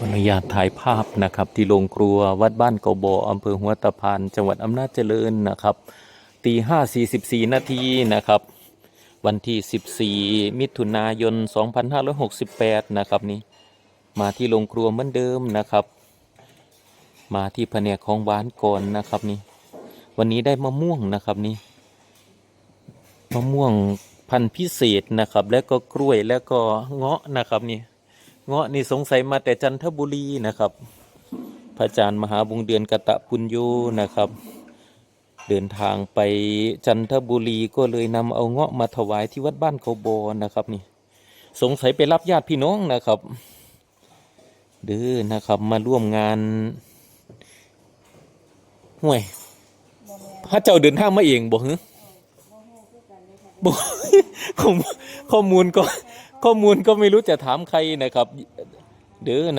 ออนุญาตถ่ายภาพนะครับ ที่โรงครัววัดบ้านเกาบออำเภอหัวตะพานจังหวัดอำนาจเจริญนะครับตีห้าสี่สิบสี่นาทีนะครับ วันที่14มิถุนายน2568นห้าร้อยหกสิบแปดนะครับนี่มาที่โรงครัวเหมือนเดิมนะครับ มาที่แผนกของหวานก่อนนะครับนี่วันนี้ได้มะม่วงนะครับนี่มะม่วงพันธุ์พิเศษนะครับ แล้วก็กล้วยแล้วก็เงาะนะครับนี่ เงาะนี่สงสัยมาแต่จันทบุรีนะครับ พระอาจารย์มหาบุงเดือนกะตะปุญโยนะครับ เดินทางไปจันทบุรีก็เลยนำเอาเงาะมาถวายที่วัดบ้านเขาบอนะครับนี่ สงสัยไปรับญาติพี่น้องนะครับเด้อนะครับมาร่วมงานห่วยพระเจ้าเดินทางมาเองบอกฮึบอกข้อมูลก็ ข้อมูลก็ไม่รู้จะถามใครนะครับ เด้อนะ